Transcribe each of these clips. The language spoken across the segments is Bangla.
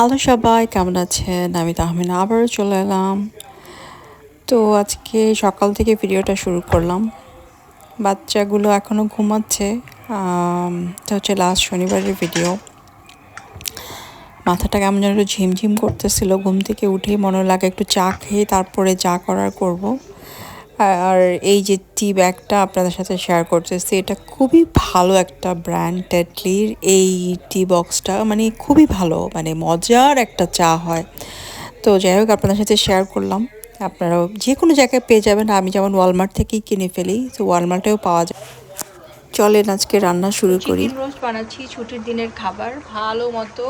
হ্যালো সবাই, কেমন আছেন? আমি তাহমিনা, আবারও চলে এলাম। তো আজকে সকাল থেকে ভিডিওটা শুরু করলাম। বাচ্চাগুলো এখনও ঘুমাচ্ছে। এটা হচ্ছে লাস্ট শনিবারের ভিডিও মাথাটা কেমন যেন একটু ঝিমঝিম করতেছিল। ঘুম থেকে উঠেই মনে লাগে একটু চা খেয়ে তারপরে যা করার করব। আর এই যে টি ব্যাগটা আপনাদের সাথে শেয়ার করতেছি এটা খুবই ভালো একটা ব্র্যান্ড টেটলির এই টি বক্সটা মানে খুবই ভালো মানে মজার একটা চা হয়। তো যাই হোক আপনাদের সাথে শেয়ার করলাম। আপনারাও যে কোনো জায়গায় পেয়ে যাবেন। আমি যেমন ওয়ালমার্ট থেকেই কিনে ফেলি তো ওয়ালমার্টেও পাওয়া যায়। চলেন আজকে রান্না শুরু করি। রোস্ট বানাচ্ছি ছুটির দিনের খাবার। ভালো মতো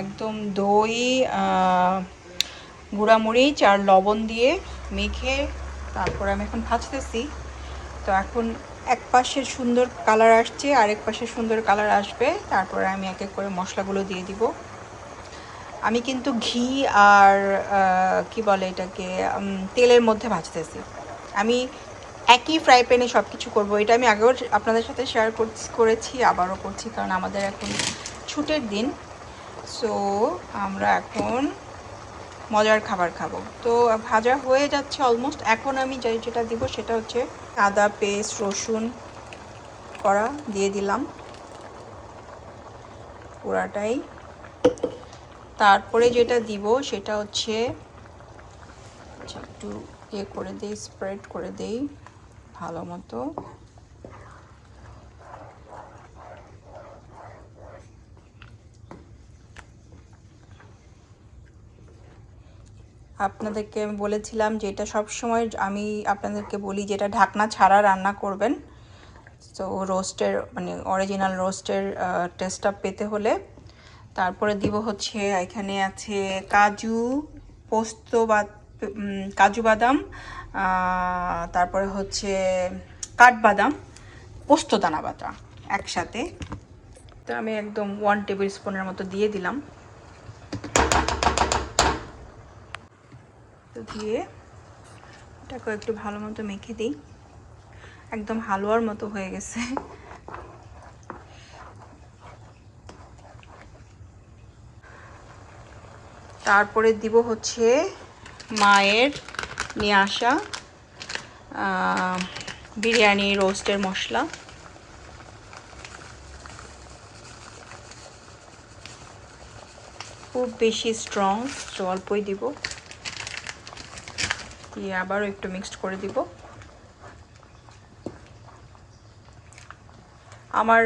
একদম দই গুঁড়ামরিচ আর লবণ দিয়ে মেখে তারপর আমি এখন ভাজতেছি। তো এখন এক পাশে সুন্দর কালার আসছে, আরেক পাশে সুন্দর কালার আসবে। তারপরে আমি এক এক করে মশলাগুলো দিয়ে দিব। আমি কিন্তু ঘি আর কি বলে এটাকে তেলের মধ্যে ভাজতেছি। আমি একই ফ্রাই প্যানে সব কিছু করব। এটা আমি আগেও আপনাদের সাথে শেয়ার করছি, করেছি, আবারও করছি, কারণ আমাদের এখন ছুটের দিন। সো আমরা এখন মজার খাবার খাব। তো ভাজা হয়ে যাচ্ছে অলমোস্ট এখন আমি যাই যেটা দিব সেটা হচ্ছে আদা পেস্ট রসুন করা দিয়ে দিলাম। পুরাটাই। তারপরে যেটা দিব সেটা হচ্ছে আচ্ছা, একটু ইয়ে করে দিই স্প্রেড করে দিই ভালো মতো। আপনাদেরকে আমি বলেছিলাম যে এটা সবসময় আমি আপনাদেরকে বলি যেটা ঢাকনা ছাড়া রান্না করবেন। তো রোস্টের মানে অরিজিনাল রোস্টের টেস্টটা পেতে হলে। তারপরে দিব হচ্ছে, এখানে আছে কাজু, পোস্ত বা কাজু বাদাম তারপরে হচ্ছে কাঠবাদাম, পোস্ত দানা বাটা একসাথে। তো আমি একদম ওয়ান টেবিল স্পুনের মতো দিয়ে দিলাম। দিয়ে এটাকে একটু ভালো মতো মেখে দিই। একদম হালুয়ার মতো হয়ে গেছে। তারপরে দিব হচ্ছে মায়ের নিয়ে আসা বিরিয়ানি রোস্টের মশলা। খুব বেশি স্ট্রং অল্পই দিব। দিয়ে আবারও একটু মিক্সড করে দিব। আমার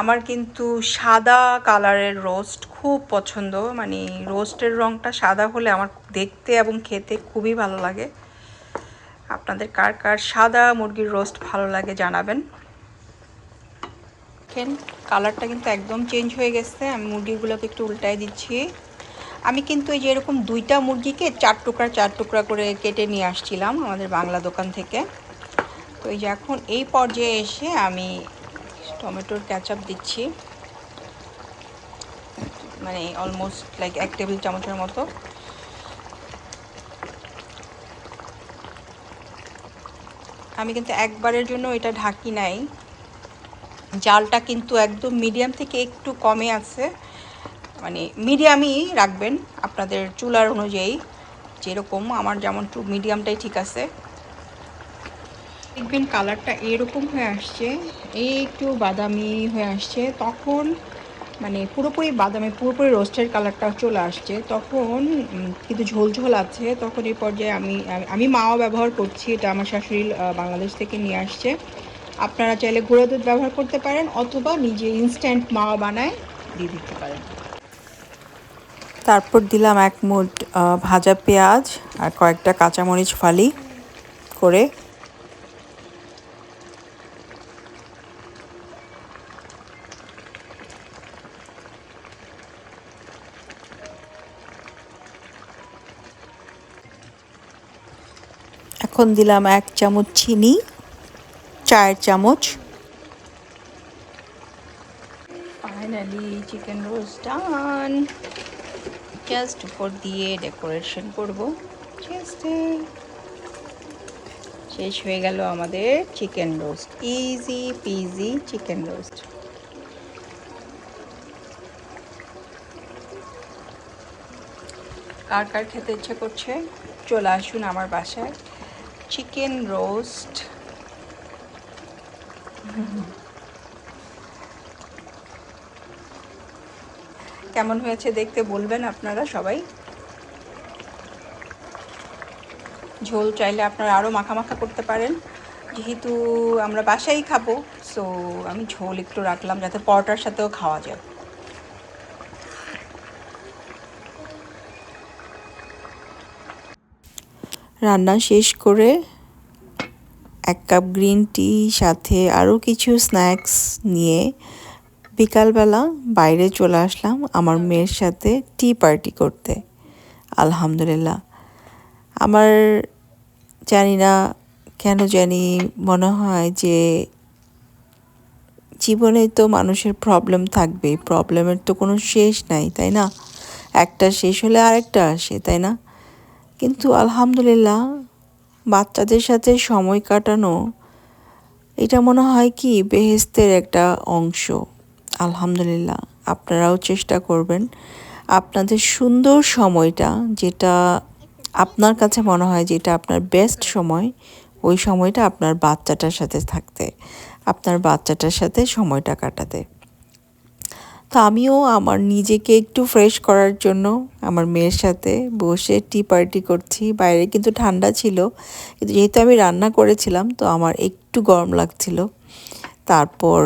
আমার কিন্তু সাদা কালারের রোস্ট খুব পছন্দ। মানে রোস্টের রঙটা সাদা হলে আমার দেখতে এবং খেতে খুবই ভালো লাগে। আপনাদের কার কার সাদা মুরগির রোস্ট ভালো লাগে জানাবেন। কালারটা কিন্তু একদম চেঞ্জ হয়ে গেছে। আমি মুরগিগুলোকে একটু উল্টায় দিচ্ছি। আমি কিন্তু এই যে এরকম দুইটা মুরগিকে চার টুকরা চার টুকরা করে কেটে নিয়ে আসছিলাম আমাদের বাংলা দোকান থেকে। তো এই যে এখন এই পর্যায়ে এসে আমি টমেটোর ক্যাচআপ দিচ্ছি। মানে অলমোস্ট লাইক এক টেবিল চামচের মতো। আমি কিন্তু একবারের জন্য এটা ঢাকি নাই। জালটা কিন্তু একদম মিডিয়াম থেকে একটু কমে আছে। মানে মিডিয়ামই রাখবেন আপনাদের চুলার অনুযায়ী, যেরকম আমার যেমন একটু মিডিয়ামটাই ঠিক আছে। দেখবেন কালারটা এরকম হয়ে আসছে, এই একটু বাদামি হয়ে আসছে, তখন মানে পুরোপুরি বাদামি, পুরোপুরি রোস্টের কালারটা চলে আসছে, তখন কিন্তু ঝোল ঝোল আছে, তখন এই পর্যায়ে আমি, আমি- মাও ব্যবহার করছি, এটা আমার শাশুড়ি বাংলাদেশ থেকে নিয়ে আসছে। আপনারা চাইলে গুঁড়ো দুধ ব্যবহার করতে পারেন, অথবা নিজে ইনস্ট্যান্ট মাওয়া বানায় দিয়ে দিতে পারেন। তারপর দিলাম এক আহ, ভাজা পেঁয়াজ আর কয়েকটা কাঁচামরিচ ফালি করে। এখন দিলাম এক চামচ চিনি চায়ের চামচ। Finally chicken roast done just উপর দিয়ে ডেকোরেশন করব। শেষ হয়ে গেল আমাদের chicken roast. Easy peasy chicken roast কার কার খেতে ইচ্ছে করছে? চলে আসুন আমার বাসায়। চিকেন রোস্ট কেমন হয়েছে দেখতে বলবেন আপনারা সবাই। ঝোল চাইলে আপনারা আরও মাখা করতে পারেন। যেহেতু আমরা বাসায় খাব সো আমি ঝোল একটু রাখলাম যাতে পরোটার সাথেও খাওয়া যায়। রান্না শেষ করে এক কাপ গ্রিন টি, সাথে আরও কিছু স্ন্যাক্স নিয়ে বিকালবেলা বাইরে চলে আসলাম আমার মেয়ের সাথে টি পার্টি করতে। আলহামদুলিল্লাহ। আমার জানি না কেন জানি মনে হয় যে জীবনে তো মানুষের প্রবলেম থাকবে প্রবলেমের তো কোনো শেষ নাই, তাই না? একটা শেষ হলে আরেকটা আসে, তাই না? কিন্তু আলহামদুলিল্লাহ বাচ্চাদের সাথে সময় কাটানো এটা মনে হয় কি বেহেস্তের একটা অংশ। আলহামদুলিল্লাহ, আপনারাও চেষ্টা করবেন। আপনাদের সুন্দর সময়টা যেটা আপনার কাছে মনে হয় যেটা আপনার বেস্ট সময়, ওই সময়টা আপনার বাচ্চাটার সাথে থাকতে, আপনার বাচ্চাটার সাথে সময়টা কাটাতে। তো আমিও আমার নিজেকে একটু ফ্রেশ করার জন্য আমার মেয়ের সাথে বসে টি পার্টি করছি। বাইরে কিন্তু ঠান্ডা ছিল, কিন্তু যেহেতু আমি রান্না করেছিলাম, তো আমার একটু গরম লাগছিল। তারপর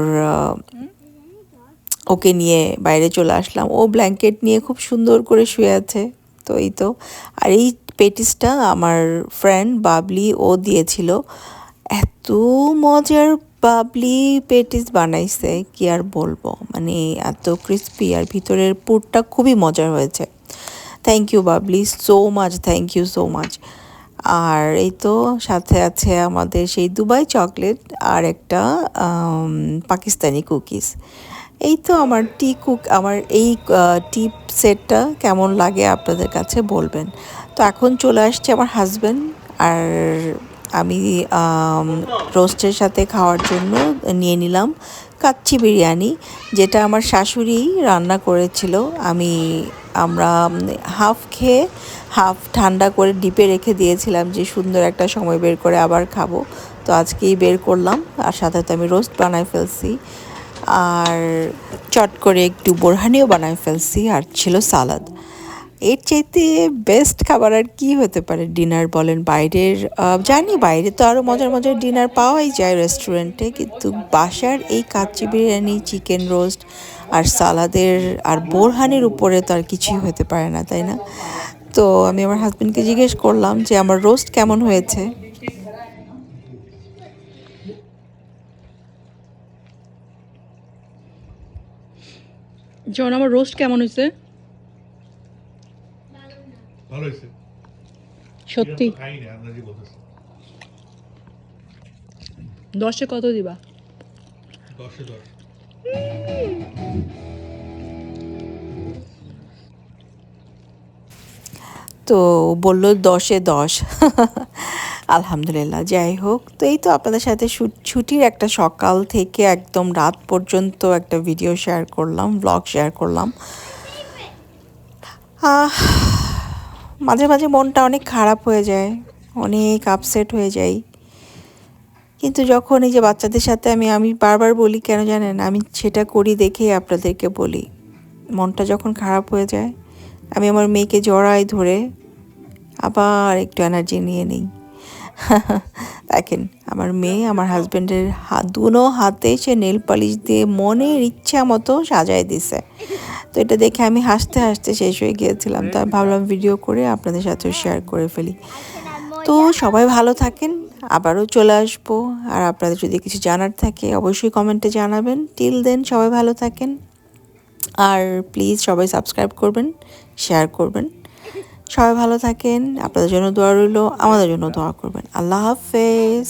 ওকে নিয়ে বাইরে চলে আসলাম। ও ব্ল্যাঙ্কেট নিয়ে খুব সুন্দর করে শুয়ে আছে। তো এই তো। আর এই পেটিসটা আমার ফ্রেন্ড বাবলি ও দিয়েছিল। এত মজার বাবলি পেটিস বানাইছে, কি আর বলব? মানে এত ক্রিস্পি আর ভিতরের পুরটা খুবই মজার হয়েছে। Thank you Babli so much thank you so much আর এই তো সাথে আছে আমাদের সেই দুবাই চকলেট আর একটা পাকিস্তানি কুকিজ এই তো আমার টি কুক আমার এই টি সেটটা কেমন লাগে আপনাদের কাছে বলবেন। তো এখন চলে আসছে আমার হাজব্যান্ড আর আমি রোস্টের সাথে খাওয়ার জন্য নিয়ে নিলাম কাচ্চি বিরিয়ানি, যেটা আমার শাশুড়ি রান্না করেছিল। আমি, আমরা হাফ খেয়ে হাফ ঠান্ডা করে ডিপে রেখে দিয়েছিলাম যে সুন্দর একটা সময় বের করে আবার খাব। তো আজকেই বের করলাম আর সাথে তো আমি রোস্ট বানাই ফেলছি। আর চট করে একটু বোরহানিও বানাই ফেলছি, আর ছিল সালাদ। এর চাইতে বেস্ট খাবার আর কি হতে পারে ডিনার বলেন? বাইরের জানি বাইরে তো আরও মজার মজার ডিনার পাওয়াই যায় রেস্টুরেন্টে কিন্তু বাসার এই কাচ্চি বিরিয়ানি চিকেন রোস্ট আর সালাদের আর বোরহানির উপরে তো আর কিছুই হতে পারে না, তাই না? তো আমি আমার হাজব্যান্ডকে জিজ্ঞেস করলাম যে, আমার রোস্ট কেমন হয়েছে? জন আমার রোস্ট কেমন হয়েছে? ভালো হয়েছে। সত্যি। দশে কত দিবা? দশে দশ। তো বলল দশে দশ। আলহামদুলিল্লাহ, যাই হোক। তো এই তো আপনাদের সাথে ছুটির একটা সকাল থেকে একদম রাত পর্যন্ত একটা ভিডিও শেয়ার করলাম ব্লগ শেয়ার করলাম। মাঝে মাঝে মনটা অনেক খারাপ হয়ে যায়, অনেক আপসেট হয়ে যাই। কিন্তু যখন এই যে বাচ্চাদের সাথে আমি আমি বারবার বলি, কেন জানেন? আমি সেটা করি দেখেই আপনাদেরকে বলি। মনটা যখন খারাপ হয়ে যায়, আমি আমার মেয়েকে জড়াই ধরে আবার একটু এনার্জি নিয়ে নিই। দেখেন, আমার মেয়ে, আমার হাজব্যান্ডের হাত, দুনো হাতে সে নেল পালিশ দিয়ে মনের ইচ্ছা মতো সাজায় দিছে। তো এটা দেখে আমি হাসতে হাসতে শেষ হয়ে গিয়েছিলাম। তো ভাবলাম ভিডিও করে আপনাদের সাথে শেয়ার করে ফেলি। তো সবাই ভালো থাকেন, আবারও চলে আসব। আর আপনাদের যদি কিছু জানার থাকে, অবশ্যই কমেন্টে জানাবেন। টিল দেন সবাই ভালো থাকেন। আর প্লিজ সবাই সাবস্ক্রাইব করবেন শেয়ার করবেন। সবাই ভালো থাকেন আপনাদের জন্য দোয়া রইল আমাদের জন্য দোয়া করবেন। আল্লাহ হাফেজ।